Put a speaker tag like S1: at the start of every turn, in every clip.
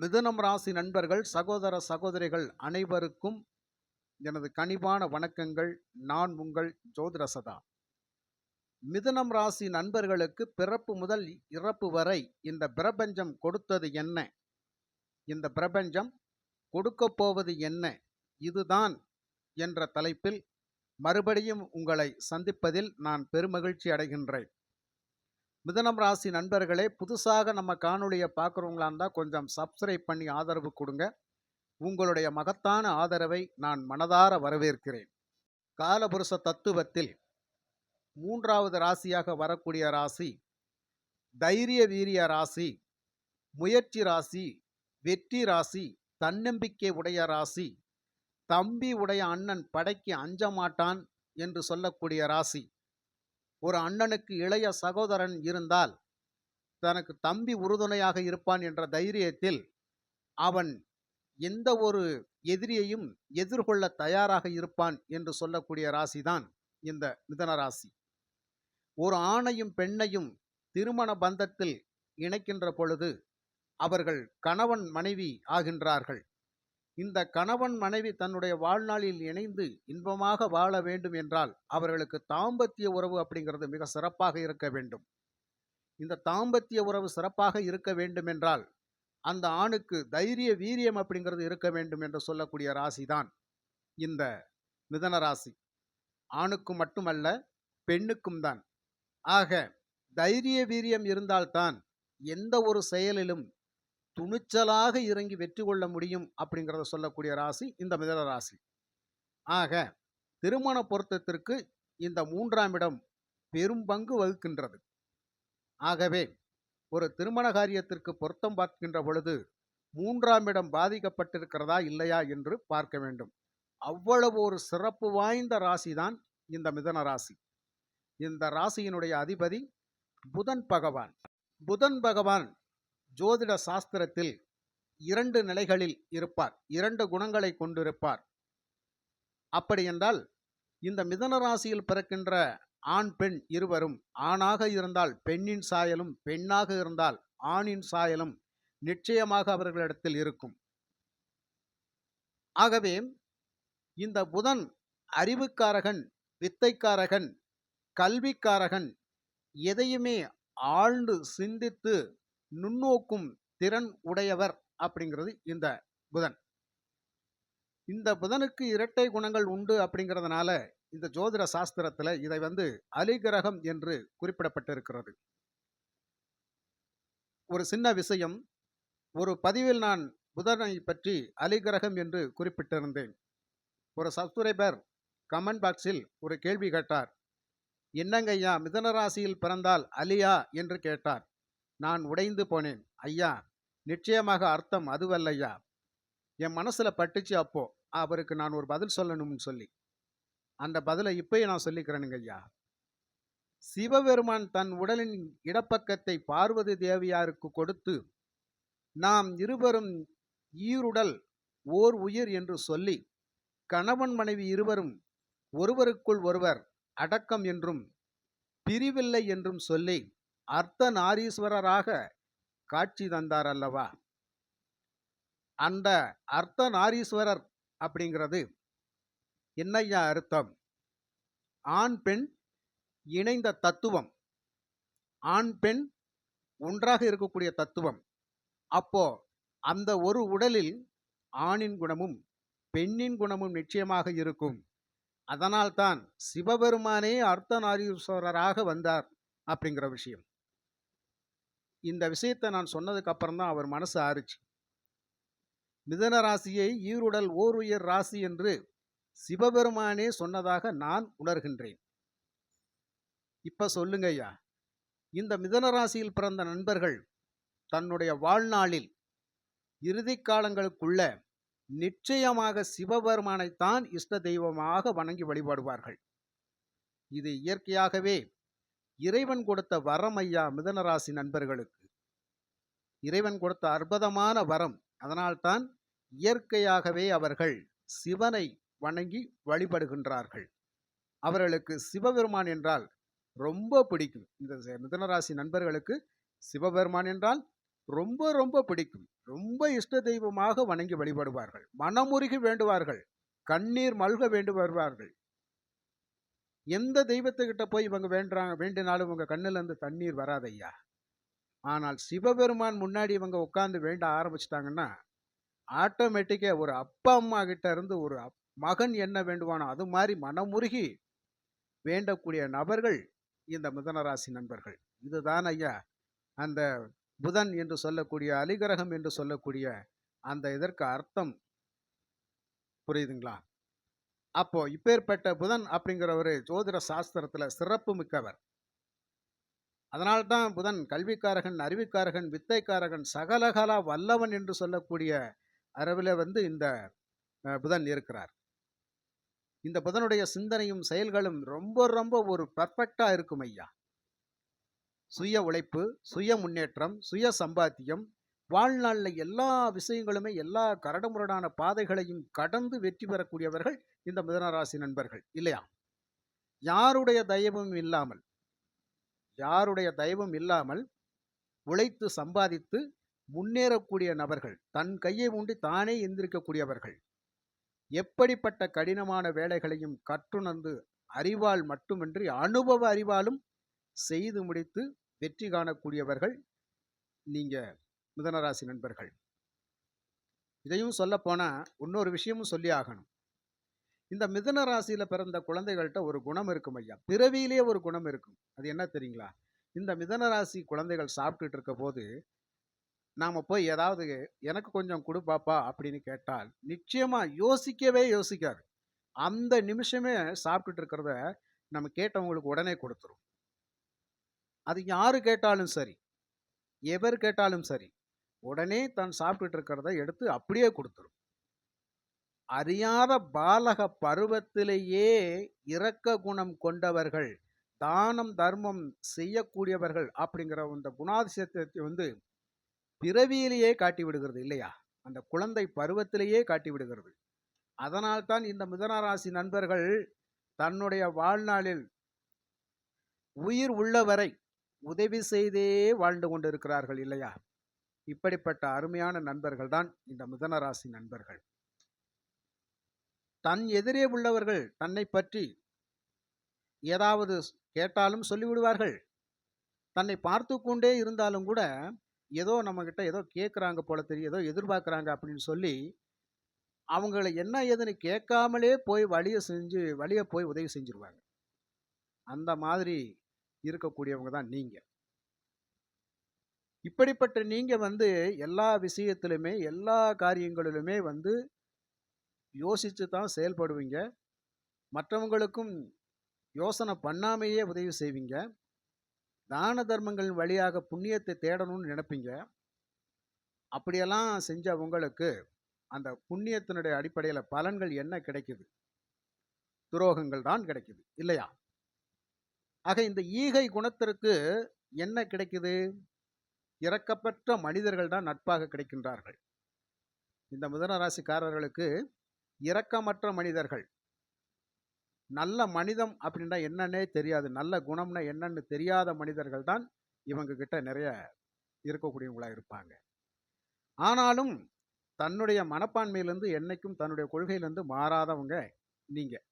S1: மிதுனம் ராசி நண்பர்கள் சகோதர சகோதரிகள் அனைவருக்கும் எனது கனிவான வணக்கங்கள். நான் உங்கள் ஜோதிரசதா மிதுனம் ராசி நண்பர்களுக்கு பிறப்பு முதல் இறப்பு வரை இந்த பிரபஞ்சம் கொடுத்தது என்ன? இந்த பிரபஞ்சம் கொடுக்கப் போவது என்ன? இதுதான் என்ற தலைப்பில் மறுபடியும் உங்களை சந்திப்பதில் நான் பெருமகிழ்ச்சி அடைகின்றேன். மிதனம் ராசி நண்பர்களே புதுசாக நம்ம காணொளியை பார்க்குறவங்களா இருந்தால் கொஞ்சம் சப்ஸ்கிரைப் பண்ணி ஆதரவு கொடுங்க. உங்களுடைய மகத்தான ஆதரவை நான் மனதார வரவேற்கிறேன். காலபுருஷ தத்துவத்தில் மூன்றாவது ராசியாக வரக்கூடிய ராசி தைரிய வீரிய ராசி முயற்சி ராசி வெற்றி ராசி தன்னம்பிக்கை உடைய ராசி தம்பி உடைய அண்ணன் படைக்கு அஞ்ச மாட்டான் என்று சொல்லக்கூடிய ராசி. ஒரு அண்ணனுக்கு இளைய சகோதரன் இருந்தால் தனக்கு தம்பி உறுதுணையாக இருப்பான் என்ற தைரியத்தில் அவன் எந்த ஒரு எதிரியையும் எதிர்கொள்ள தயாராக இருப்பான் என்று சொல்லக்கூடிய ராசிதான் இந்த மிதன ராசி. ஒரு ஆணையும் பெண்ணையும் திருமண பந்தத்தில் இணைக்கின்ற பொழுது அவர்கள் கணவன் மனைவி ஆகின்றார்கள். இந்த கணவன் மனைவி தன்னுடைய வாழ்நாளில் இணைந்து இன்பமாக வாழ வேண்டும் என்றால் அவர்களுக்கு தாம்பத்திய உறவு அப்படிங்கிறது மிக சிறப்பாக இருக்க வேண்டும். இந்த தாம்பத்திய உறவு சிறப்பாக இருக்க வேண்டும் என்றால் அந்த ஆணுக்கு தைரிய வீரியம் அப்படிங்கிறது இருக்க வேண்டும் என்று சொல்லக்கூடிய ராசி தான் இந்த மிதன ராசி. ஆணுக்கு மட்டுமல்ல பெண்ணுக்கும் தான். ஆக தைரிய வீரியம் இருந்தால்தான் எந்த ஒரு செயலிலும் துணிச்சலாக இறங்கி வெற்றி கொள்ள முடியும் அப்படிங்கிறத சொல்லக்கூடிய ராசி இந்த மிதன ராசி. ஆக திருமண பொருத்தத்திற்கு இந்த மூன்றாம் இடம் பெரும் பங்கு வகுக்கின்றது. ஆகவே ஒரு திருமண காரியத்திற்கு பொருத்தம் பார்க்கின்ற பொழுது மூன்றாம் இடம் பாதிக்கப்பட்டிருக்கிறதா இல்லையா என்று பார்க்க வேண்டும். அவ்வளவு ஒரு சிறப்பு வாய்ந்த ராசி தான் இந்த மிதன ராசி. இந்த ராசியினுடைய அதிபதி புதன் பகவான். புதன் பகவான் ஜோதிட சாஸ்திரத்தில் இரண்டு நிலைகளில் இருப்பார். இரண்டு குணங்களை கொண்டிருப்பார். அப்படி என்றால் இந்த மிதன ராசியில் பிறக்கின்ற ஆண் பெண் இருவரும் ஆணாக இருந்தால் பெண்ணின் சாயலும் பெண்ணாக இருந்தால் ஆணின் சாயலும் நிச்சயமாக அவர்களிடத்தில் இருக்கும். ஆகவே இந்த புதன் அறிவுக்காரகன் வித்தைக்காரகன் கல்விக்காரகன் எதையுமே ஆழ்ந்து சிந்தித்து நுண்ணோக்கும் திறன் உடையவர் அப்படிங்கிறது இந்த புதன். இந்த புதனுக்கு இரட்டை குணங்கள் உண்டு அப்படிங்கிறதுனால இந்த ஜோதிட சாஸ்திரத்தில் இதை வந்து அலிகிரகம் என்று குறிப்பிடப்பட்டிருக்கிறது. ஒரு சின்ன விஷயம் ஒரு பதிவில் நான் புதனை பற்றி அலிகிரகம் என்று குறிப்பிட்டிருந்தேன். ஒரு சப்ஸ்கிரைபர் கமெண்ட் பாக்ஸில் ஒரு கேள்வி கேட்டார். என்னங்கய்யா மிதனராசியில் மிதன ராசியில் பிறந்தால் அலியா என்று கேட்டார். நான் உடைந்து போனேன். ஐயா நிச்சயமாக அர்த்தம் அதுவல்லையா என் மனசுல பட்டுச்சு அப்போ அவருக்கு நான் ஒரு பதில் சொல்லணும்னு சொல்லி. அந்த பதிலை இப்பயும் நான் சொல்லிக்கிறேனுங்க ஐயா. சிவபெருமான் தன் உடலின் இடப்பக்கத்தை பார்வதி தேவியாருக்கு கொடுத்து நாம் இருவரும் ஈருடல் ஓர் உயிர் என்று சொல்லி கணவன் மனைவி இருவரும் ஒருவருக்குள் ஒருவர் அடக்கம் என்றும் பிரிவில்லை என்றும் சொல்லி அர்த்த நாரீஸ்வரராக காட்சி தந்தார் அல்லவா அந்த அர்த்த நாரீஸ்வரர் அப்படிங்கிறது என்னையா அர்த்தம்? ஆண் பெண் இணைந்த தத்துவம். ஆண் பெண் ஒன்றாக இருக்கக்கூடிய தத்துவம். அப்போ அந்த ஒரு உடலில் ஆணின் குணமும் பெண்ணின் குணமும் நிச்சயமாக இருக்கும். அதனால்தான் சிவபெருமானே அர்த்தநாரீஸ்வரராக வந்தார் அப்படிங்கிற விஷயம். இந்த விஷயத்தை நான் சொன்னதுக்கு அப்புறம் தான் அவர் மனசு ஆறுச்சு. மிதன ராசியை ஈருடல் ஓர் ராசி என்று சிவபெருமானே சொன்னதாக நான் உணர்கின்றேன். இப்ப சொல்லுங்க ஐயா. இந்த மிதன ராசியில் பிறந்த நண்பர்கள் தன்னுடைய வாழ்நாளில் இறுதி காலங்களுக்குள்ள நிச்சயமாக சிவபெருமானைத்தான் இஷ்ட தெய்வமாக வணங்கி வழிபடுவார்கள். இது இயற்கையாகவே இறைவன் கொடுத்த வரம் ஐயா மிதனராசி நண்பர்களுக்கு. இறைவன் கொடுத்த அற்புதமான வரம். அதனால்தான் இயற்கையாகவே அவர்கள் சிவனை வணங்கி வழிபடுகின்றார்கள். அவர்களுக்கு சிவபெருமான் என்றால் ரொம்ப பிடிக்கும். இந்த மிதனராசி நண்பர்களுக்கு சிவபெருமான் என்றால் ரொம்ப ரொம்ப பிடிக்கும். ரொம்ப இஷ்ட தெய்வமாக வணங்கி வழிபடுவார்கள். மனமுருகி வேண்டுவார்கள். கண்ணீர் மல்க வேண்டு வருவார்கள் எந்த தெய்வத்துக்கிட்ட போய் இவங்க வேண்டுறாங்க வேண்டினாலும் இவங்க கண்ணுலேருந்து தண்ணீர் வராதையா ஆனால் சிவபெருமான் முன்னாடி இவங்க உட்காந்து வேண்ட ஆரம்பிச்சிட்டாங்கன்னா ஆட்டோமேட்டிக்காக ஒரு அப்பா அம்மா கிட்ட இருந்து ஒரு அப்- மகன் என்ன வேண்டுவானோ அது மாதிரி மனமுருகி வேண்டக்கூடிய நபர்கள் இந்த மிதனராசி நண்பர்கள். இதுதான் ஐயா அந்த புதன் என்று சொல்லக்கூடிய அலிகிரகம் என்று சொல்லக்கூடிய அந்த இதற்கு அர்த்தம். புரியுதுங்களா? அப்போ இப்பேற்பட்ட புதன் அப்படிங்கிற ஒரு ஜோதிட சாஸ்திரத்துல சிறப்பு மிக்கவர். அதனால்தான் புதன் கல்விக்காரகன் அறிவிக்காரகன் வித்தைக்காரகன் சகலகலா வல்லவன் என்று சொல்லக்கூடிய அளவில் வந்து இந்த புதன் இருக்கிறார். இந்த புதனுடைய சிந்தனையும் செயல்களும் ரொம்ப ரொம்ப ஒரு பர்ஃபெக்டாக இருக்கும் ஐயா. சுய உழைப்பு சுய முன்னேற்றம் சுய சம்பாத்தியம் வாழ்நாளில் எல்லா விஷயங்களுமே எல்லா கரடுமுரடான பாதைகளையும் கடந்து வெற்றி பெறக்கூடியவர்கள் இந்த மிதனராசி நண்பர்கள் இல்லையா? யாருடைய தயவும் இல்லாமல் யாருடைய தயவும் இல்லாமல் உழைத்து சம்பாதித்து முன்னேறக்கூடிய நபர்கள் தன் கையை ஊண்டி தானே எந்திரிக்கக்கூடியவர்கள் எப்படிப்பட்ட கடினமான வேலைகளையும் கற்றுணர்ந்து அறிவால் மட்டுமின்றி அனுபவ அறிவாலும் செய்து முடித்து வெற்றி காணக்கூடியவர்கள் நீங்க மிதனராசி நண்பர்கள். இதையும் சொல்லப்போனால் இன்னொரு விஷயமும் சொல்லி ஆகணும் இந்த மிதன ராசியில் பிறந்த குழந்தைகள்கிட்ட ஒரு குணம் இருக்கும் ஐயா. பிறவியிலே ஒரு குணம் இருக்கும். அது என்ன தெரியுங்களா? இந்த மிதன ராசி குழந்தைகள் சாப்பிட்டுட்டு இருக்க போது நாம் போய் ஏதாவது எனக்கு கொஞ்சம் கொடு பாப்பா அப்படின்னு கேட்டால் நிச்சயமாக யோசிக்கவே யோசிக்காது. அந்த நிமிஷமே சாப்பிட்டுட்டு இருக்கிறத நம்ம கேட்டவங்களுக்கு உடனே கொடுத்துரும். அது யார் கேட்டாலும் சரி எவர் கேட்டாலும் சரி உடனே தான் சாப்பிட்டுட்டு இருக்கிறத எடுத்து அப்படியே கொடுத்துரும். அறியாத பாலக பருவத்திலேயே இரக்க குணம் கொண்டவர்கள் தானம் தர்மம் செய்யக்கூடியவர்கள் அப்படிங்கிற அந்த குணாதிசயத்தை வந்து பிறவியிலேயே காட்டி விடுகிறது இல்லையா? அந்த குழந்தை பருவத்திலேயே காட்டி விடுகிறது. அதனால்தான் இந்த மிதனராசி நண்பர்கள் தன்னுடைய வாழ்நாளில் உயிர் உள்ளவரை உதவி செய்தே வாழ்ந்து கொண்டிருக்கிறார்கள் இல்லையா? இப்படிப்பட்ட அருமையான நண்பர்கள் தான் இந்த மிதனராசி நண்பர்கள். தன் எதிரே உள்ளவர்கள் தன்னை பற்றி ஏதாவது கேட்டாலும் சொல்லிவிடுவார்கள். தன்னை பார்த்து கொண்டே இருந்தாலும் கூட ஏதோ நம்மக்கிட்ட ஏதோ கேட்குறாங்க போல தெரியும் ஏதோ எதிர்பார்க்குறாங்க அப்படின்னு சொல்லி அவங்கள என்ன ஏதுன்னு கேட்காமலே போய் வழியை செஞ்சு வழியை போய் உதவி செஞ்சுருவாங்க. அந்த மாதிரி இருக்கக்கூடியவங்க தான் நீங்கள் இப்படிப்பட்ட நீங்கள் வந்து எல்லா விஷயத்திலுமே எல்லா காரியங்களிலுமே வந்து யோசித்து தான் செயல்படுவீங்க. மற்றவங்களுக்கும் யோசனை பண்ணாமையே உதவி செய்வீங்க. தான தர்மங்கள் வழியாக புண்ணியத்தை தேடணும்னு நினைப்பீங்க. அப்படியெல்லாம் செஞ்ச உங்களுக்கு அந்த புண்ணியத்தினுடைய அடிப்படையில் பலன்கள் என்ன கிடைக்குது? துரோகங்கள் தான் கிடைக்குது இல்லையா? ஆக இந்த ஈகை குணத்திற்கு என்ன கிடைக்குது? இறக்கப்பட்ட மனிதர்கள் தான் நட்பாக கிடைக்கின்றார்கள். இந்த மிதனராசிக்காரர்களுக்கு இரக்கமற்ற மனிதர்கள். நல்ல மனிதம் அப்படின்னா என்னன்னே தெரியாது. நல்ல குணம்னா என்னன்னு தெரியாத மனிதர்கள் தான் இவங்க கிட்ட நிறைய இருக்கக்கூடியவங்களாக இருப்பாங்க. ஆனாலும் தன்னுடைய மனப்பான்மையிலேருந்து என்னைக்கும் தன்னுடைய கொள்கையிலிருந்து மாறாதவங்க நீங்கள்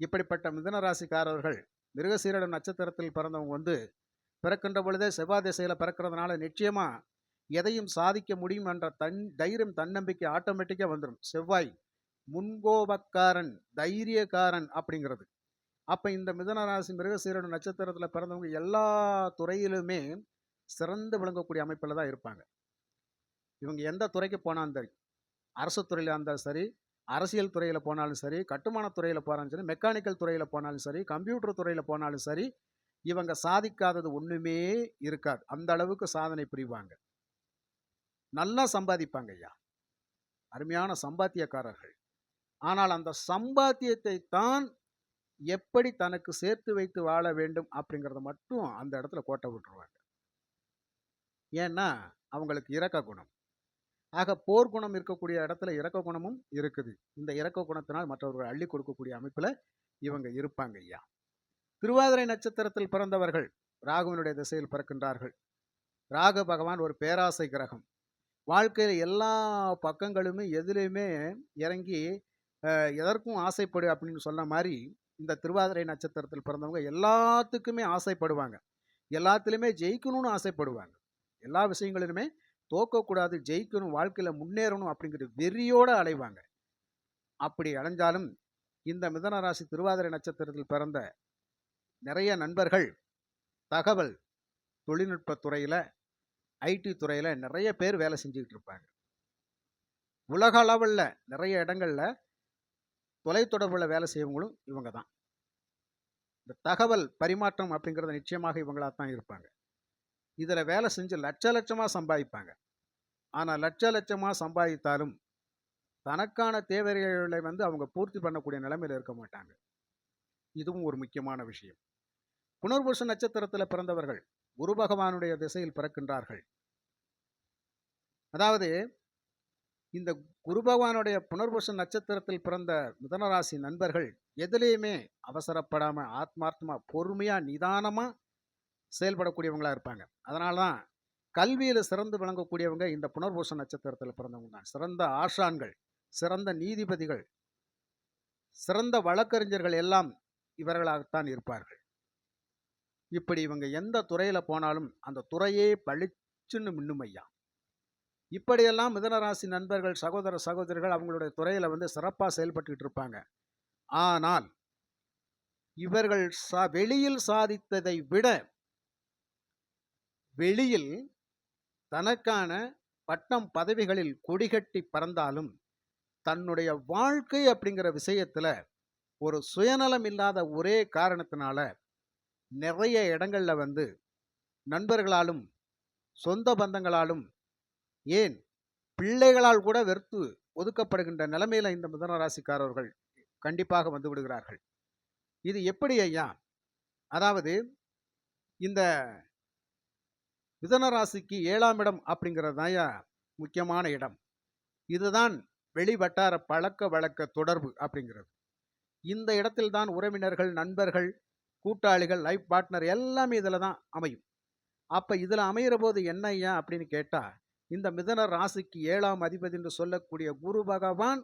S1: இப்படிப்பட்ட மிதன ராசிக்காரர்கள் மிருகசீரட நட்சத்திரத்தில் பிறந்தவங்க வந்து பிறக்கின்ற பொழுதே செவ்வாய் திசையில் பிறக்கிறதுனால நிச்சயமா எதையும் சாதிக்க முடியும் என்ற தன் தைரியம் தன்னம்பிக்கை ஆட்டோமேட்டிக்காக வந்துடும் செவ்வாய் முன்கோபக்காரன் தைரியக்காரன் அப்படிங்கிறது. அப்போ இந்த மிதனராசி மிருகசீரன் நட்சத்திரத்தில் பிறந்தவங்க எல்லா துறையிலுமே சிறந்து விளங்கக்கூடிய அமைப்பில் தான் இருப்பாங்க. இவங்க எந்த துறைக்கு போனாலும் சரி அரசு துறையில் இருந்தாலும் சரி அரசியல் துறையில் போனாலும் சரி கட்டுமானத் துறையில் போனாலும் சரி மெக்கானிக்கல் துறையில் போனாலும் சரி கம்ப்யூட்டர் துறையில் போனாலும் சரி இவங்க சாதிக்காதது ஒன்றுமே இருக்காது. அந்த அளவுக்கு சாதனை புரிவாங்க. நல்லா சம்பாதிப்பாங்க ஐயா. அருமையான சம்பாத்தியக்காரர்கள். ஆனால் அந்த சம்பாத்தியத்தை தான் எப்படி தனக்கு சேர்த்து வைத்து வாழ வேண்டும் அப்படிங்கிறத மட்டும் அந்த இடத்துல கோட்டை விட்டுருவாங்க. ஏன்னா அவங்களுக்கு இரக்க குணம். ஆக போர் குணம் இருக்கக்கூடிய இடத்துல இரக்க குணமும் இருக்குது. இந்த இரக்க குணத்தினால் மற்றவர்கள் அள்ளி கொடுக்கக்கூடிய அமைப்பில் இவங்க இருப்பாங்க ஐயா. திருவாதிரை நட்சத்திரத்தில் பிறந்தவர்கள் ராகுவினுடைய திசையில் பிறக்கின்றார்கள். ராகு பகவான் ஒரு பேராசை கிரகம். வாழ்க்கையில் எல்லா பக்கங்களுமே எதுலேயுமே இறங்கி எதற்கும் ஆசைப்படு அப்படின்னு சொன்ன மாதிரி இந்த திருவாதிரை நட்சத்திரத்தில் பிறந்தவங்க எல்லாத்துக்குமே ஆசைப்படுவாங்க. எல்லாத்துலேயுமே ஜெயிக்கணும்னு ஆசைப்படுவாங்க. எல்லா விஷயங்களிலுமே தோக்கக்கூடாது ஜெயிக்கணும் வாழ்க்கையில் முன்னேறணும் அப்படிங்கிற வெறியோடு அலைவாங்க. அப்படி அலைஞ்சாலும் இந்த மிதன ராசி திருவாதிரை நட்சத்திரத்தில் பிறந்த நிறைய நண்பர்கள் தகவல் தொழில்நுட்பத் துறையில் ஐடி துறையில் நிறைய பேர் வேலை செஞ்சுக்கிட்டு இருப்பாங்க. உலக அளவில் நிறைய இடங்களில் தொலைத்தொடர்பில் வேலை செய்யவங்களும் இவங்க தான். இந்த தகவல் பரிமாற்றம் அப்படிங்கிறது நிச்சயமாக இவங்களாக தான் இருப்பாங்க. இதில் வேலை செஞ்சு லட்ச லட்சமாக சம்பாதிப்பாங்க. ஆனால் லட்ச லட்சமாக சம்பாதித்தாலும் தனக்கான தேவைகளை வந்து அவங்க பூர்த்தி பண்ணக்கூடிய நிலைமையில் இருக்க மாட்டாங்க. இதுவும் ஒரு முக்கியமான விஷயம். புனர்பூச நட்சத்திரத்தில் பிறந்தவர்கள் குரு பகவானுடைய திசையில் பிறக்கின்றார்கள். அதாவது இந்த குரு பகவானுடைய புனர்பூச நட்சத்திரத்தில் பிறந்த மிதனராசி நண்பர்கள் எதுலேயுமே அவசரப்படாம ஆத்மார்த்தமா பொறுமையா நிதானமா செயல்படக்கூடியவங்களா இருப்பாங்க. அதனால தான் கல்வியில் சிறந்து விளங்கக்கூடியவங்க இந்த புனர்பூச நட்சத்திரத்தில் பிறந்தவங்க தான். சிறந்த ஆசான்கள் சிறந்த நீதிபதிகள் சிறந்த வழக்கறிஞர்கள் எல்லாம் இவர்களாகத்தான் இருப்பார்கள். இப்படி இவங்க எந்த துறையில் போனாலும் அந்த துறையே பளிச்சுன்னு மின்னும் ஐயா. இப்படியெல்லாம் மிதனராசி நண்பர்கள் சகோதர சகோதரிகள் அவங்களுடைய துறையில் வந்து சிறப்பாக செயல்பட்டுக்கிட்டு இருப்பாங்க. ஆனால் இவர்கள் சா வெளியில் சாதித்ததை விட வெளியில் தனக்கான பட்டம் பதவிகளில் கொடிகட்டி பறந்தாலும் தன்னுடைய வாழ்க்கை அப்படிங்கிற விஷயத்துல ஒரு சுயநலம் இல்லாத ஒரே காரணத்தினால நிறைய இடங்களில் வந்து நண்பர்களாலும் சொந்த பந்தங்களாலும் ஏன் பிள்ளைகளால் கூட வெறுத்து ஒதுக்கப்படுகின்ற நிலைமையில் இந்த மிதன ராசிக்காரர்கள் கண்டிப்பாக வந்து விடுகிறார்கள். இது எப்படி ஐயா? அதாவது இந்த மிதன ராசிக்கு ஏழாம் இடம் அப்படிங்கிறது தான் முக்கியமான இடம். இதுதான் வெளி வட்டார பழக்க வழக்க தொடர்பு அப்படிங்கிறது. இந்த இடத்தில்தான் உறவினர்கள் நண்பர்கள் கூட்டாளிகள் லைஃப் பார்ட்னர் எல்லாமே இதில் தான் அமையும். அப்போ இதில் அமையிற போது என்ன ஐயா அப்படின்னு கேட்டால் இந்த மிதன ராசிக்கு ஏழாம் அதிபதி என்று சொல்லக்கூடிய குரு பகவான்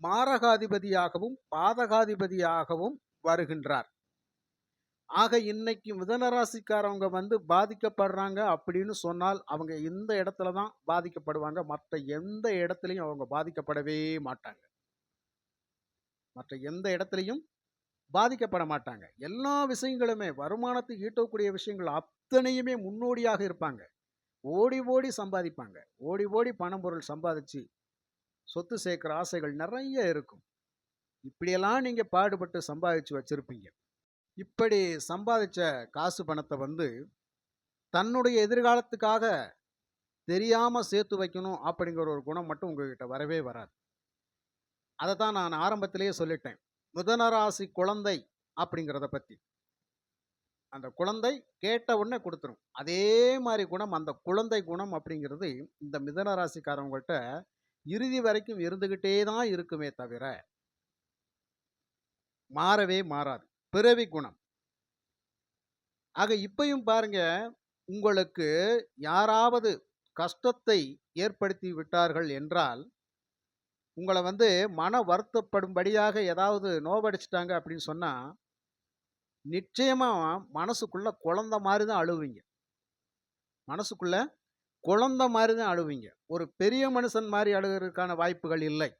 S1: மாரகாதிபதியாகவும் பாதகாதிபதியாகவும் வருகின்றார். ஆக இன்னைக்கு மிதன ராசிக்காரவங்க வந்து பாதிக்கப்படுறாங்க அப்படின்னு சொன்னால் அவங்க இந்த இடத்துல தான் பாதிக்கப்படுவாங்க. மற்ற எந்த இடத்துலையும் அவங்க பாதிக்கப்படவே மாட்டாங்க. மற்ற எந்த இடத்துலையும் பாதிக்கப்பட மாட்டாங்க எல்லா விஷயங்களுமே வருமானத்தை ஈட்டக்கூடிய விஷயங்கள் அத்தனையுமே முன்னோடியாக இருப்பாங்க. ஓடி ஓடி சம்பாதிப்பாங்க. ஓடி ஓடி பணம் பொருள் சம்பாதிச்சு சொத்து சேர்க்குற ஆசைகள் நிறைய இருக்கும். இப்படியெல்லாம் நீங்கள் பாடுபட்டு சம்பாதிச்சு வச்சுருப்பீங்க. இப்படி சம்பாதிச்ச காசு பணத்தை வந்து தன்னுடைய எதிர்காலத்துக்காக தெரியாமல் சேர்த்து வைக்கணும் அப்படிங்கிற ஒரு குணம் மட்டும் உங்ககிட்ட வரவே வராது. அதை தான் நான் ஆரம்பத்திலேயே சொல்லிட்டேன். மிதனராசி குழந்தை அப்படிங்கிறத பற்றி அந்த குழந்தை கேட்ட உடனே கொடுத்துரும். அதே மாதிரி குணம் அந்த குழந்தை குணம் அப்படிங்கிறது இந்த மிதனராசிக்காரவங்கள்ட்ட இறுதி வரைக்கும் இருந்துக்கிட்டே தான் இருக்குமே தவிர மாறவே மாறாது. பிறவி குணம். ஆக இப்பையும் பாருங்க உங்களுக்கு யாராவது கஷ்டத்தை ஏற்படுத்தி விட்டார்கள் என்றால் உங்களை வந்து மன வருத்தப்படும்படியாக ஏதாவது நோவடிச்சிட்டாங்க அப்படின்னு சொன்னால் நிச்சயமாக மனசுக்குள்ள குழந்த மாதிரி தான் அழுவீங்க. மனசுக்குள்ள குழந்த மாதிரி தான் அழுவீங்க. ஒரு பெரிய மனுஷன் மாதிரி அழுகிறதுக்கான வாய்ப்புகள் இல்லை.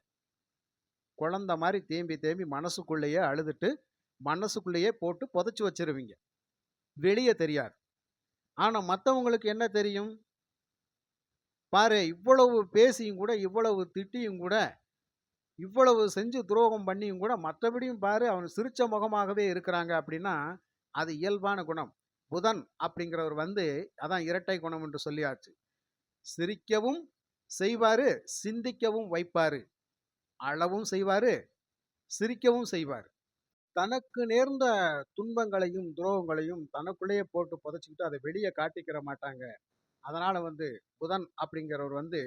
S1: குழந்த மாதிரி தேம்பி தேம்பி மனசுக்குள்ளேயே அழுதுட்டு மனசுக்குள்ளேயே போட்டு புதைச்சி வச்சிருவீங்க. வெளியே தெரியாது. ஆனால் மற்றவங்களுக்கு என்ன தெரியும்? பாரு இவ்வளவு பேசியும் கூட இவ்வளவு திட்டியும் கூட இவ்வளவு செஞ்சு துரோகம் பண்ணியும் கூட மற்றபடியும் பாரு அவன் சிரிச்ச முகமாகவே இருக்கிறாங்க அப்படின்னா அது இயல்பான குணம். புதன் அப்படிங்கிறவர் வந்து அதான் இரட்டை குணம் என்று சொல்லியாச்சு. சிரிக்கவும் செய்வாரு சிந்திக்கவும் வைப்பாரு. அளவும் செய்வாரு சிரிக்கவும் செய்வார். தனக்கு நேர்ந்த துன்பங்களையும் துரோகங்களையும் தனக்குள்ளேயே போட்டு புதைச்சிக்கிட்டு அதை வெளியே காட்டிக்கிற மாட்டாங்க. அதனால் வந்து புதன் அப்படிங்கிறவர் வந்து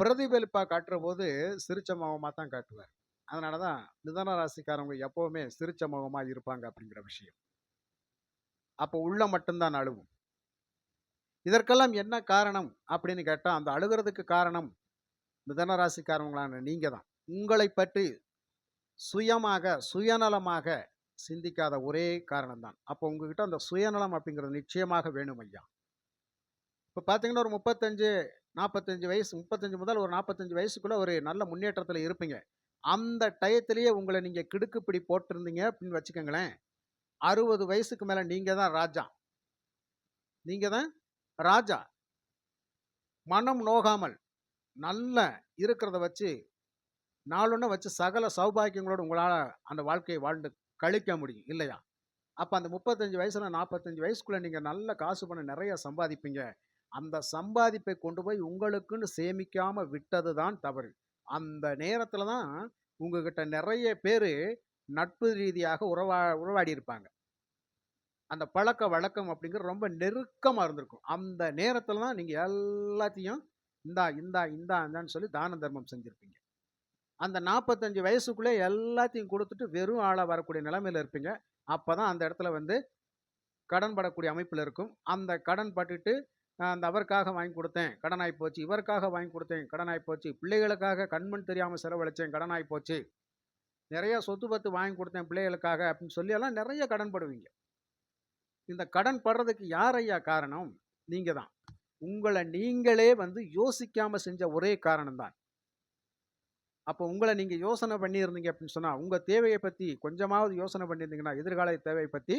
S1: பிரதிபலிப்பாக காட்டுற போது சிரிச்ச முகமாக தான் காட்டுவார் அதனால தான் மிதன ராசிக்காரவங்க எப்போவுமே சிரிச்ச முகமாக இருப்பாங்க அப்படிங்கிற விஷயம் அப்போ உள்ள மட்டும்தான் அழுவும் இதற்கெல்லாம் என்ன காரணம் அப்படின்னு கேட்டால் அந்த அழுகுறதுக்கு காரணம் மிதன ராசிக்காரவங்களான நீங்க தான். உங்களை பற்றி சுயமாக, சுயநலமாக சிந்திக்காத ஒரே காரணம் தான். அப்போ உங்ககிட்ட அந்த சுயநலம் அப்படிங்கிறது நிச்சயமாக வேணும் ஐயா. இப்போ பார்த்தீங்கன்னா, ஒரு 35, 45 வயசு 35 முதல் ஒரு நாற்பத்தஞ்சு வயசுக்குள்ளே ஒரு நல்ல முன்னேற்றத்தில் இருப்பீங்க. அந்த டயத்திலேயே உங்களை நீங்கள் கிடுக்குப்பிடி போட்டிருந்தீங்க அப்படின்னு வச்சுக்கோங்களேன் அறுபது வயசுக்கு மேலே நீங்கள் தான் ராஜா. நீங்கள் தான் ராஜா. மனம் நோகாமல், நல்ல இருக்கிறத வச்சு, நாளொன்று வச்சு சகல சௌபாகியங்களோடு உங்களால் அந்த வாழ்க்கையை வாழ்ந்து கழிக்க முடியும். இல்லையா? அப்போ அந்த முப்பத்தஞ்சு வயசில் நாற்பத்தஞ்சு வயசுக்குள்ளே நீங்கள் நல்ல காசு பண்ண நிறைய சம்பாதிப்பீங்க. அந்த சம்பாதிப்பை கொண்டு போய் உங்களுக்குன்னு சேமிக்காமல் விட்டது தான் தவறு. அந்த நேரத்தில் தான் உங்ககிட்ட நிறைய பேர் நட்பு ரீதியாக உறவா உறவாடி இருப்பாங்க. அந்த பழக்க வழக்கம் அப்படிங்கிறது ரொம்ப நெருக்கமாக இருந்திருக்கும். அந்த நேரத்தில் தான் நீங்கள் எல்லாத்தையும் இந்தா, இந்தா, இந்தா, இந்தான்னு சொல்லி தான தர்மம் செஞ்சுருப்பீங்க அந்த 45 வயசுக்குள்ளே எல்லாத்தையும் கொடுத்துட்டு வெறும் ஆளாக வரக்கூடிய நிலைமையில இருப்பீங்க. அப்போ தான் அந்த இடத்துல வந்து கடன் படக்கூடிய அமைப்பில் இருக்கும். அந்த கடன் பட்டுட்டு, அந்த அவருக்காக வாங்கி கொடுத்தேன் கடனாய் போச்சு. இவருக்காக வாங்கி கொடுத்தேன் கடனாய் போச்சு. பிள்ளைகளுக்காக கண்மண் தெரியாமல் செலவழித்தேன் கடனாய் போச்சு. நிறையா சொத்து பத்து வாங்கி கொடுத்தேன் பிள்ளைகளுக்காக அப்படின்னு சொல்லி எல்லாம் நிறைய கடன் படுவீங்க. இந்த கடன் படுறதுக்கு யார் ஐயா காரணம்? நீங்கள் தான். உங்களை நீங்களே வந்து யோசிக்காமல் செஞ்ச ஒரே காரணம்தான் அப்போ உங்களை நீங்கள் யோசனை பண்ணியிருந்தீங்க அப்படின்னு சொன்னால் உங்கள் தேவையை பற்றி கொஞ்சமாவது யோசனை பண்ணியிருந்தீங்கன்னா, எதிர்கால தேவையை பற்றி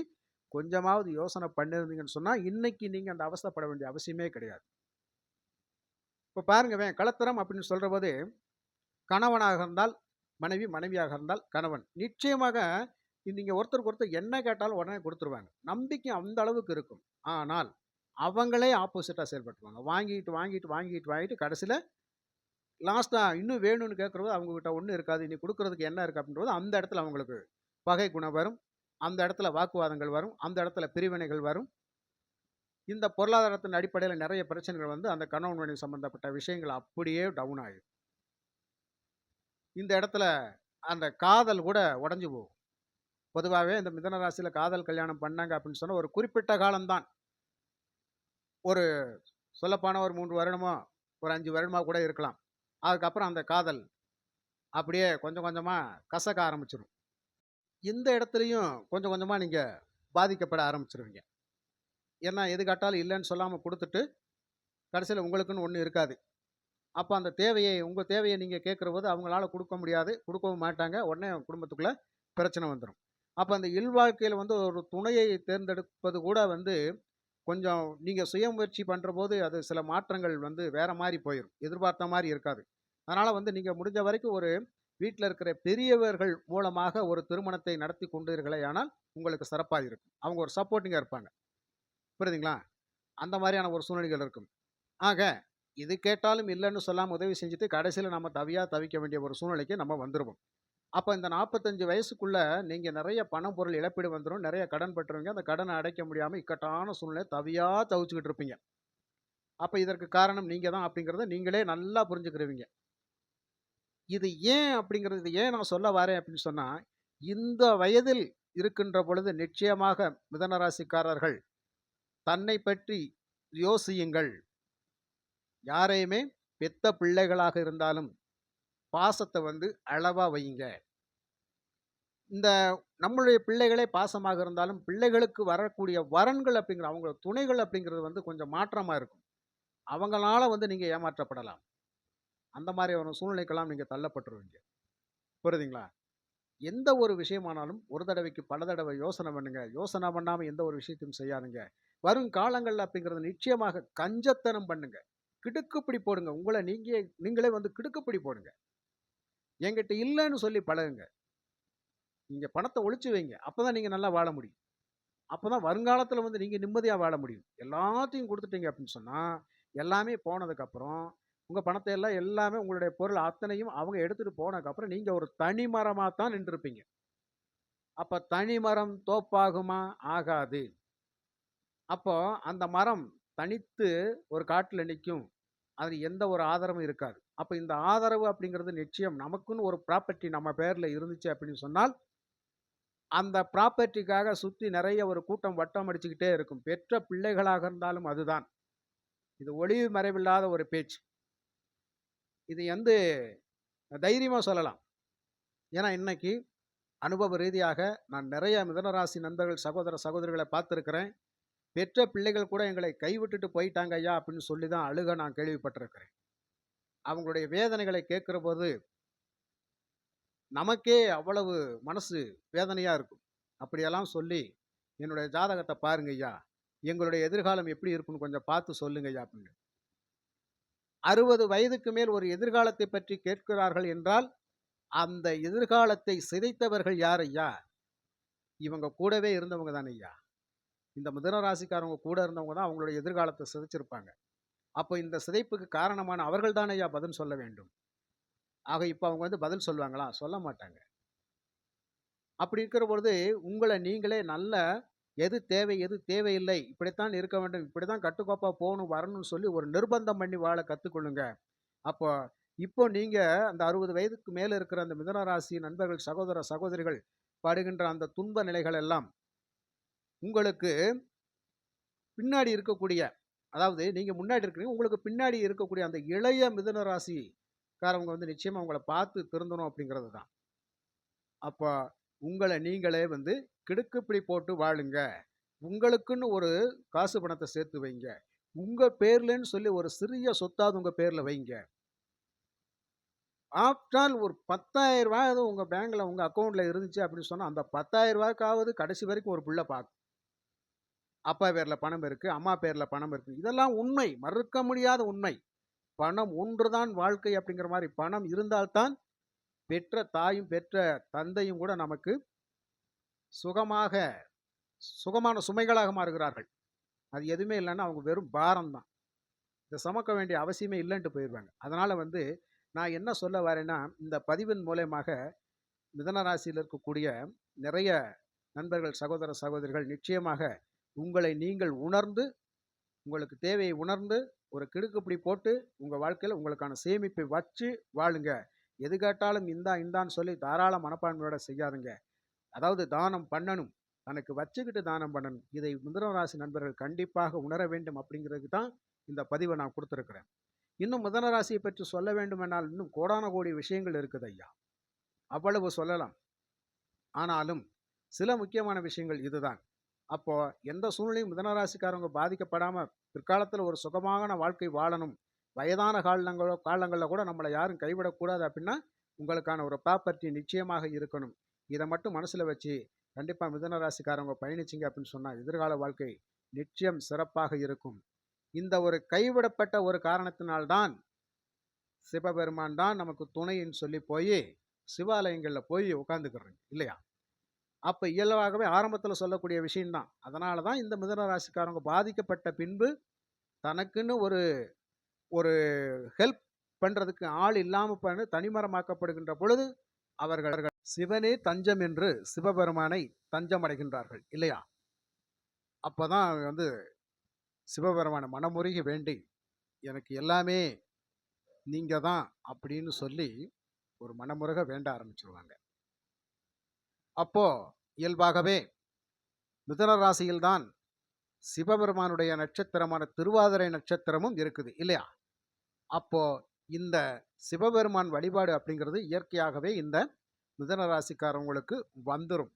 S1: கொஞ்சமாவது யோசனை பண்ணியிருந்தீங்கன்னு சொன்னால் இன்னைக்கு நீங்கள் அந்த அவஸ்தைப்பட வேண்டிய அவசியமே கிடையாது. இப்போ பாருங்கவேன், கலத்தரம் அப்படின்னு சொல்றபோது, கணவனாக இருந்தால் மனைவி, மனைவியாக இருந்தால் கணவன். நிச்சயமாக நீங்கள் ஒருத்தருக்கு ஒருத்தர் என்ன கேட்டாலும் உடனே கொடுத்துருவாங்க நம்பிக்கை அந்த அளவுக்கு இருக்கும். ஆனால், அவங்களே ஆப்போசிட்டாக செயல்பட்டுருவாங்க. வாங்கிட்டு, வாங்கிட்டு, வாங்கிட்டு, வாங்கிட்டு கடைசியில் லாஸ்ட்டாக இன்னும் வேணும்னு கேட்குறது அவங்கக்கிட்ட ஒன்றும் இருக்காது. இனி கொடுக்குறதுக்கு என்ன இருக்குது அப்படின்றது அந்த இடத்துல அவங்களுக்கு பகை குணம் வரும். அந்த இடத்துல வாக்குவாதங்கள் வரும். அந்த இடத்துல பிரிவினைகள் வரும். இந்த பொருளாதாரத்தின் அடிப்படையில் நிறைய பிரச்சனைகள் வந்து அந்த கணவன் மனைவி சம்பந்தப்பட்ட விஷயங்கள் அப்படியே டவுன் ஆகும் இந்த இடத்துல அந்த காதல் கூட உடஞ்சி போகும். பொதுவாகவே இந்த மிதன ராசியில் காதல் கல்யாணம் பண்ணாங்க அப்படின்னு சொன்னால் ஒரு குறிப்பிட்ட காலம்தான் ஒரு சொல்லப்பான ஒரு மூன்று வருடமோ, ஒரு அஞ்சு வருடமாக கூட இருக்கலாம். அதுக்கப்புறம் அந்த காதல் அப்படியே கொஞ்சம் கொஞ்சமாக கசக்க ஆரம்பிச்சிடும் இந்த இடத்துலையும் கொஞ்சம் கொஞ்சமாக நீங்கள் பாதிக்கப்பட ஆரம்பிச்சிருவீங்க ஏன்னா, எது காட்டாலும் இல்லைன்னு சொல்லாமல் கொடுத்துட்டு கடைசியில் உங்களுக்குன்னு ஒன்றும் இருக்காது. அப்போ அந்த தேவையை உங்கள் தேவையை நீங்கள் கேட்குற போது அவங்களால கொடுக்க முடியாது. கொடுக்கவும் மாட்டாங்க. உடனே குடும்பத்துக்குள்ளே பிரச்சனை வந்துடும் அப்போ அந்த இல்வாழ்க்கையில் வந்து ஒரு துணையை தேர்ந்தெடுப்பது கூட வந்து கொஞ்சம் நீங்கள் சுய முயற்சி பண்றபோது, அது சில மாற்றங்கள் வந்து வேற மாதிரி போயிடும் எதிர்பார்த்த மாதிரி இருக்காது. அதனால் வந்து நீங்கள் முடிஞ்ச வரைக்கும் ஒரு வீட்டில் இருக்கிற பெரியவர்கள் மூலமாக ஒரு திருமணத்தை நடத்தி கொண்டீர்களேயானால், உங்களுக்கு சிறப்பாக இருக்கும். அவங்க ஒரு சப்போர்ட்டிங்காக இருப்பாங்க. புரியுதுங்களா? அந்த மாதிரியான ஒரு சூழ்நிலைகள் இருக்கும். ஆக, இது கேட்டாலும் இல்லைன்னு சொல்லாம உதவி செஞ்சுட்டு, கடைசியில் நம்ம தவியாக தவிக்க வேண்டிய ஒரு சூழ்நிலைக்கு நம்ம வந்துடுவோம் அப்போ இந்த நாற்பத்தஞ்சு வயசுக்குள்ளே நீங்கள் நிறைய பணம், பொருள் இழப்பீடு வந்துடும் நிறைய கடன் பெற்றுவீங்க அந்த கடனை அடைக்க முடியாமல் இக்கட்டான சூழ்நிலை தவியாக தவிச்சுக்கிட்டு இருப்பீங்க. அப்போ இதற்கு காரணம் நீங்கள் தான் அப்படிங்கிறத நீங்களே நல்லா புரிஞ்சுக்கிருவீங்க. இது ஏன் அப்படிங்கிறது ஏன் நான் சொல்ல வாரேன் அப்படின்னு சொன்னால் இந்த வயதில் இருக்கின்ற பொழுது நிச்சயமாக மிதனராசிக்காரர்கள் தன்னை பற்றி யோசியுங்கள். யாரையுமே பெத்த பிள்ளைகளாக இருந்தாலும், பாசத்தை வந்து அளவாக வையுங்க. இந்த நம்மளுடைய பிள்ளைகளே பாசமாக இருந்தாலும், பிள்ளைகளுக்கு வரக்கூடிய வரன்கள் அப்படிங்கிற அவங்க துணைகள் அப்படிங்கிறது வந்து கொஞ்சம் மாற்றமாக இருக்கும். அவங்களால வந்து நீங்கள் ஏமாற்றப்படலாம். அந்த மாதிரியான சூழ்நிலைக்கெல்லாம் நீங்கள் தள்ளப்பட்டுருவீங்க. புரியுதுங்களா? எந்த ஒரு விஷயமானாலும் ஒரு தடவைக்கு பல தடவை யோசனை பண்ணுங்க. யோசனை பண்ணாமல் எந்த ஒரு விஷயத்தையும் செய்யாதுங்க வரும் காலங்கள் அப்படிங்கிறது நிச்சயமாக கஞ்சத்தனம் பண்ணுங்க. கிடுக்குப்பிடி போடுங்க. உங்களை நீங்க நீங்களே வந்து கிடுக்குப்பிடி போடுங்க. என்கிட்ட இல்லைன்னு சொல்லி பழகுங்க. நீங்கள் பணத்தை ஒழிச்சு வைங்க. அப்போ தான் நீங்கள் நல்லா வாழ முடியும். அப்போ தான் வருங்காலத்தில் வந்து நீங்கள் நிம்மதியாக வாழ முடியும். எல்லாத்தையும் கொடுத்துட்டீங்க அப்படின்னு சொன்னால் எல்லாமே போனதுக்கப்புறம், உங்கள் பணத்தை எல்லாம் எல்லாமே உங்களுடைய பொருள் அத்தனையும் அவங்க எடுத்துகிட்டு போனதுக்கப்புறம், நீங்கள் ஒரு தனி மரமாக தான் நின்றுருப்பீங்க. அப்போ தனி மரம் தோப்பாகுமா? ஆகாது. அப்போ அந்த மரம் தனித்து ஒரு காட்டில் நிற்கும் அது எந்த ஒரு ஆதரவும் இருக்காது. அப்போ இந்த ஆதரவு அப்படிங்கிறது நிச்சயம் நமக்குன்னு ஒரு ப்ராப்பர்ட்டி நம்ம பேரில் இருந்துச்சு அப்படின்னு சொன்னால், அந்த ப்ராப்பர்ட்டிக்காக சுற்றி நிறைய ஒரு கூட்டம் வட்டம் அடிச்சுக்கிட்டே இருக்கும். பெற்ற பிள்ளைகளாக இருந்தாலும் அதுதான். இது ஒளிவு மறைவில்லாத ஒரு பேச்சு இது வந்து தைரியமாக சொல்லலாம். ஏன்னா இன்னைக்கு அனுபவ ரீதியாக நான் நிறைய மிதனராசி நண்பர்கள் சகோதர சகோதரிகளை பார்த்துருக்கிறேன். பெற்ற பிள்ளைகள் கூட எங்களை கைவிட்டுட்டு போயிட்டாங்க ஐயா அப்படின்னு சொல்லி தான் அழுக நான் கேள்விப்பட்டிருக்கிறேன். அவங்களுடைய வேதனைகளை கேட்குற போது நமக்கே அவ்வளவு மனசு வேதனையாக இருக்கும். அப்படியெல்லாம் சொல்லி என்னுடைய ஜாதகத்தை பாருங்க ஐயா. எங்களுடைய எதிர்காலம் எப்படி இருக்குன்னு கொஞ்சம் பார்த்து சொல்லுங்க ஐயா அப்படின்னு. அறுபது வயதுக்கு மேல் ஒரு எதிர்காலத்தை பற்றி கேட்கிறார்கள் என்றால் அந்த எதிர்காலத்தை சிதைத்தவர்கள் யார் ஐயா? இவங்க கூடவே இருந்தவங்க தானே ஐயா? இந்த மிதன ராசிக்காரவங்க கூட இருந்தவங்க தான் அவங்களுடைய எதிர்காலத்தை சிதைச்சிருப்பாங்க. அப்போ இந்த சிதைப்புக்கு காரணமான அவர்கள் தானே ஐயா பதில் சொல்ல வேண்டும்? ஆக இப்போ அவங்க வந்து பதில் சொல்லுவாங்களா? சொல்ல மாட்டாங்க. அப்படி இருக்கிற பொழுது உங்களை நீங்களே நல்ல எது தேவை எது தேவையில்லை இப்படித்தான் இருக்க வேண்டும் இப்படி தான் கட்டுக்கோப்பாக போகணும் வரணும்னு சொல்லி ஒரு நிர்பந்தம் பண்ணி வாழ கற்றுக்கொள்ளுங்க அப்போ இப்போ நீங்கள் அந்த அறுபது வயதுக்கு மேலே இருக்கிற அந்த மிதன ராசி நண்பர்கள் சகோதர சகோதரிகள் படுகின்ற அந்த துன்ப நிலைகள் எல்லாம் உங்களுக்கு பின்னாடி இருக்கக்கூடிய அதாவது நீங்கள் முன்னாடி இருக்கிறீங்க உங்களுக்கு பின்னாடி இருக்கக்கூடிய அந்த இளைய மிதுன ராசிக்காரவங்க வந்து நிச்சயமாக உங்களை பார்த்து திருந்தணும் அப்படிங்கிறது தான். அப்போ உங்களை நீங்களே வந்து கிடுக்குப்பிடி போட்டு வாழுங்க. உங்களுக்குன்னு ஒரு காசு பணத்தை சேர்த்து வைங்க. உங்கள் பேர்லன்னு சொல்லி ஒரு சிறிய சொத்தாவது உங்கள் பேரில் வைங்க. ஆஃப்டால் ஒரு பத்தாயிரம் ரூபாய் உங்கள் பேங்க்கில் உங்கள் அக்கௌண்ட்டில் இருந்துச்சு அப்படின்னு சொன்னால் அந்த பத்தாயிரம் ரூபாய்க்காவது கடைசி வரைக்கும் ஒரு பிள்ளை பார்க்கும் அப்பா பேரில் பணம் இருக்குது அம்மா பேரில் பணம் இருக்குது இதெல்லாம் உண்மை. மறுக்க முடியாத உண்மை. பணம் ஒன்றுதான் வாழ்க்கை அப்படிங்கிற மாதிரி பணம் இருந்தால்தான் பெற்ற தாயும் பெற்ற தந்தையும் கூட நமக்கு சுகமாக சுகமான சுமைகளாக மாறுகிறார்கள். அது எதுவுமே இல்லைன்னா அவங்க வெறும் பாரம்தான். இதை சமக்க வேண்டிய அவசியமே இல்லைன்ட்டு போயிடுவாங்க. அதனால் வந்து நான் என்ன சொல்ல வரேன்னா இந்த பதிவின் மூலயமாக மிதன ராசியில் இருக்கக்கூடிய நிறைய நண்பர்கள் சகோதர சகோதரிகள் நிச்சயமாக உங்களை நீங்கள் உணர்ந்து உங்களுக்கு தேவையை உணர்ந்து ஒரு கிடுக்குப்பிடி போட்டு உங்கள் வாழ்க்கையில் உங்களுக்கான சேமிப்பை வச்சு வாழுங்க. எது கேட்டாலும் இந்தா இந்தான்னு சொல்லி தாராள மனப்பான்மையோட செய்யாதுங்க. அதாவது தானம் பண்ணணும். தனக்கு வச்சுக்கிட்டு தானம் பண்ணணும். இதை மிதுன ராசி நண்பர்கள் கண்டிப்பாக உணர வேண்டும் அப்படிங்கிறதுக்கு தான் இந்த பதிவை நான் கொடுத்துருக்குறேன். இன்னும் மிதன ராசியை பற்றி சொல்ல வேண்டுமென்றால் இன்னும் கோடான கோடி விஷயங்கள் இருக்குது ஐயா. அவ்வளவு சொல்லலாம். ஆனாலும் சில முக்கியமான விஷயங்கள் இதுதான். அப்போ எந்த சூழ்நிலையும் மிதனராசிக்காரங்க பாதிக்கப்படாமல் பிற்காலத்தில் ஒரு சுகமான வாழ்க்கை வாழணும். வயதான காலங்களோ காலங்களில் கூட நம்மளை யாரும் கைவிடக்கூடாது அப்படின்னா உங்களுக்கான ஒரு ப்ராப்பர்ட்டி நிச்சயமாக இருக்கணும். இதை மட்டும் மனசில் வச்சு கண்டிப்பாக மிதன ராசிக்காரங்க பயணிச்சிங்க அப்படின்னு சொன்னால் எதிர்கால வாழ்க்கை நிச்சயம் சிறப்பாக இருக்கும். இந்த ஒரு கைவிடப்பட்ட ஒரு காரணத்தினால்தான் சிவபெருமான் தான் நமக்கு துணைன்னு சொல்லி போய் சிவாலயங்களில் போய் உட்காந்துக்கிறேன் இல்லையா? அப்போ இயல்பாகவே ஆரம்பத்தில் சொல்லக்கூடிய விஷயம்தான். அதனால தான் இந்த மிதன ராசிக்காரங்க பாதிக்கப்பட்ட பின்பு தனக்குன்னு ஒரு ஒரு ஹெல்ப் பண்ணுறதுக்கு ஆள் இல்லாமல் பண்ண தனிமரமாக்கப்படுகின்ற பொழுது அவர்கள் சிவனே தஞ்சம் என்று சிவபெருமானை தஞ்சம் அடைகின்றார்கள் இல்லையா? அப்போதான் வந்து சிவபெருமானை மனமுருகி வேண்டி எனக்கு எல்லாமே நீங்கள் தான் அப்படின்னு சொல்லி ஒரு மனமுருக வேண்ட ஆரம்பிச்சிருவாங்க. அப்போ இயல்பாகவே மிதுன ராசியில்தான் சிவபெருமானுடைய நட்சத்திரமான திருவாதிரை நட்சத்திரமும் இருக்குது இல்லையா? அப்போ இந்த சிவபெருமான் வழிபாடு அப்படிங்கிறது இயற்கையாகவே இந்த மிதன ராசிக்காரவங்களுக்கு வந்துடும்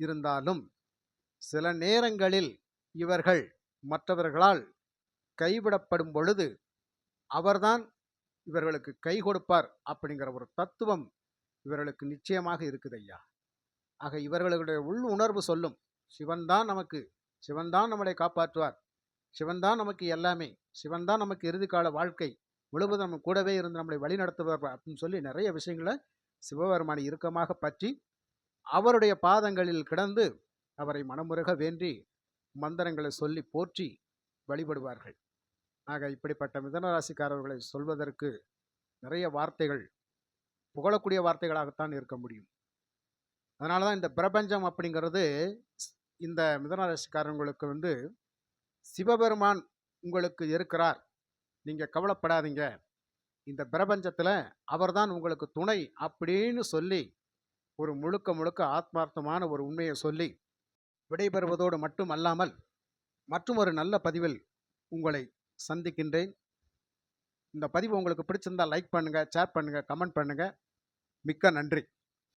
S1: இருந்தாலும் சில நேரங்களில் இவர்கள் மற்றவர்களால் கைவிடப்படும் பொழுது அவர்தான் இவர்களுக்கு கை கொடுப்பார் அப்படிங்கிற ஒரு தத்துவம் இவர்களுக்கு நிச்சயமாக இருக்குது ஐயா ஆக இவர்களுடைய உள் உணர்வு சொல்லும். சிவன் தான் நமக்கு சிவன்தான் நம்மளை காப்பாற்றுவார். சிவன் தான் நமக்கு எல்லாமே. சிவன் தான் நமக்கு இறுதிக்கால வாழ்க்கை. முழுவதும் நம்ம கூடவே இருந்து நம்மளை வழி நடத்துவார் அப்படின்னு சொல்லி நிறைய விஷயங்களை சிவபெருமானை இறுக்கமாக பற்றி அவருடைய பாதங்களில் கிடந்து அவரை மனமுருக வேண்டி மந்திரங்களை சொல்லி போற்றி வழிபடுவார்கள். ஆக இப்படிப்பட்ட மிதனராசிக்காரர்களை சொல்வதற்கு நிறைய வார்த்தைகள் புகழக்கூடிய வார்த்தைகளாகத்தான் இருக்க முடியும். அதனால தான் இந்த பிரபஞ்சம் அப்படிங்கிறது இந்த மிதனராசிக்காரங்களுக்கு வந்து சிவபெருமான் உங்களுக்கு இருக்கிறார். நீங்கள் கவலைப்படாதீங்க. இந்த பிரபஞ்சத்தில் அவர்தான் உங்களுக்கு துணை அப்படின்னு சொல்லி ஒரு முழுக்க முழுக்க ஆத்மார்த்தமான ஒரு உண்மையை சொல்லி விடைபெறுவதோடு மட்டும் அல்லாமல் மற்றும் ஒரு நல்ல பதிவில் உங்களை சந்திக்கின்றேன். இந்த பதிவு உங்களுக்கு பிடிச்சிருந்தா லைக் பண்ணுங்கள் ஷேர் பண்ணுங்கள் கமெண்ட் பண்ணுங்கள் மிக்க நன்றி.